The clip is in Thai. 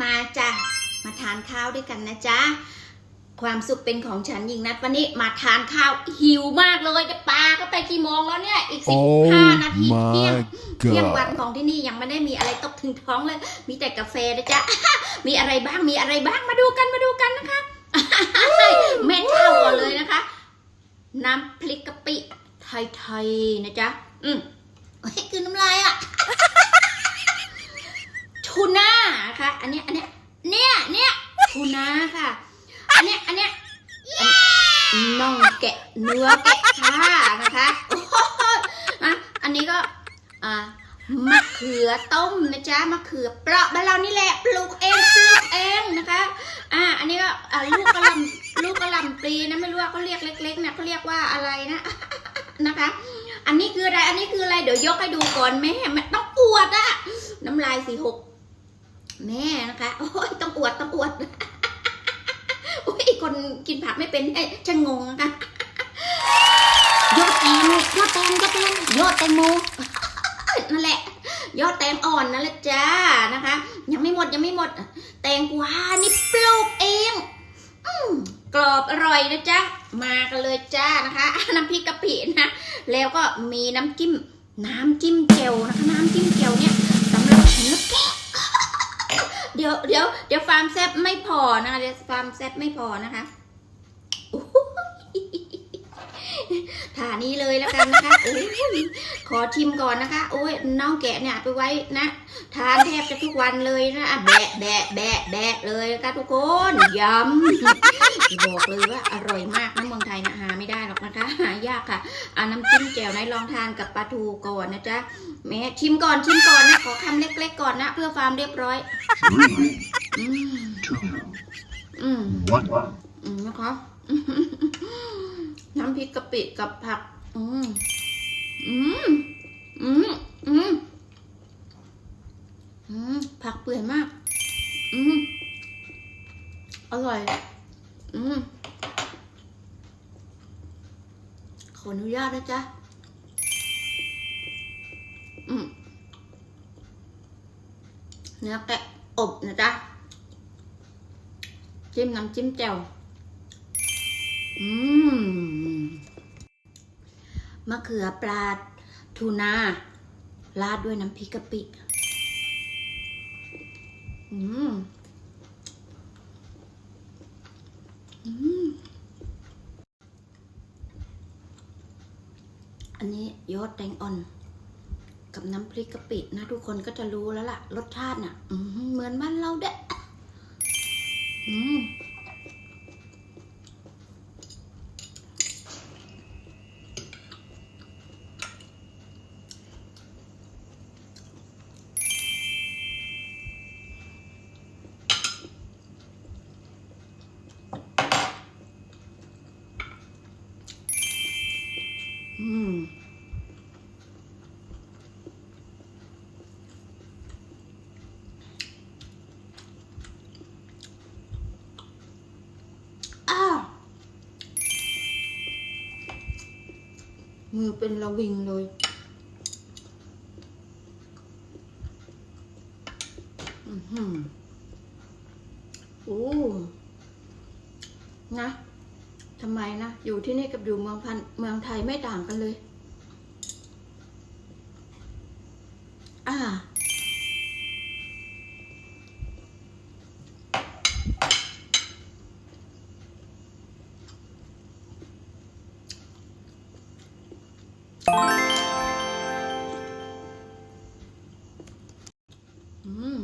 มาจ้ะมาทานข้าวด้วยกันนะจ๊ะความสุขเป็นของฉันยิงนัดวันนี้มาทานข้าวหิวมากเลยปลาก็ไปกี่โมงแล้วเนี่ย อีกสิบ Oh ห้านาทีเที่ยง my เที่ยงวัน god. ของที่นี่ยังไม่ได้มีอะไรตกถึงท้องเลย มีแต่กาแฟนะจ๊ะ มีอะไรบ้างมีอะไรบ้างมาดูกันมาดูกันนะคะเม็ดข้าวก่อนเลยนะคะ น้ำพริกกะปิไทยๆนะจ๊ะ อืมเฮ้ยคือน้ำลายอะ ทูน่าค่ะ อั นเนี้ยอันเนี้ยเนี่ยเนี่ยทูน่าค่ะ อันเนี้ยอันเนี้ยน่องแกะเนื้อแกะค่ะนะคะโอ้โหอะอันนี้ก็อ่ามะเขือต้มนะจ๊ะมะเขือเปราะบ้านเรานี่แหละปลูกเองปลูกเองนะคะอ่าอันนี้ก็อ่าลูกกระลำลูกกระลำปลีนะไม่รู้ว่าเขาเรียกเล็กๆนะเขาเรียกว่าอะไรนะนะคะ อันนี้คืออะไรอันนี้คืออะไรเดี๋ยวยกให้ดูก่อนแม่แม่ต้องอวดอะน้ำลายสีหก แม่นะคะโอ้ยต้องอวดต้องอวดโอ้ยคนกินผักไม่เป็นเอ้ยจะงงนะคะยอดแตงยอดแตงยอดแตงยอดแตงโมนั่นแหละ ยอดแตงอ่อนนั่นแหละจ้านะคะ ยังไม่หมดยังไม่หมด แตงกวานี่ปลูกเองอกรอบอร่อยนะจ๊ะมากันเลยจ้านะคะ น้ำพริกกะปินะ แล้วก็มีน้ำจิ้ม น้ำจิ้มเจลนะคะ น้ำจิ้มเจลเนี่ยสำหรับเนื้อแกะ เดี๋ยวเดี๋ยวเดี๋ยวฟาร์มแซบไม่พอนะคะเดี๋ยวฟาร์มแซบไม่พอนะคะถานี้เลยแล้วกันนะคะโอ้ยขอชิมก่อนนะคะ โอ้ยน้องแกะเนี่ยไปไว้นะ ทานแทบจะทุกวันเลยนะแบะแบะแบะแบะเลยนะคะทุกคนยำบอกเลยว่าอร่อยมากนะเมืองไทยนะหาไม่ได้หรอกนะคะ หายากค่ะอาน้ำจิ้มแจ่วไหนลองทานกับปลาทูก่อนนะจ๊ะ แม่ชิมก่อนชิมก่อนนะขอคำเล็กๆก่อนนะ เพื่อความเรียบร้อย Three, อืม two, อืม one. อืมนะคะ น้ำพริกกะปิกับผัก อืม อืม อืม อืม อืม ผักเปื่อยมาก อืม อร่อย อืม ขออนุญาตนะจ๊ะ นื้อแกะอบนะจ๊ะ จิ้มน้ำจิ้มแจ่วอืมมะเขือปลาทูน่าราดด้วยน้ำพริกกะปิอืมอืมอันนี้ยอดแตงอ่อน กับน้ำพริกกะปินะ ทุกคนก็จะรู้แล้วล่ะ รสชาติน่ะเหมือนบ้านเราเด้อืม อืม อ้าว มือเป็นระวิงเลย อือหือโอ้นะทำไมนะ อยู่ที่นี่กับอยู่เมืองพันเมืองไทยไม่ต่างกันเลย อืม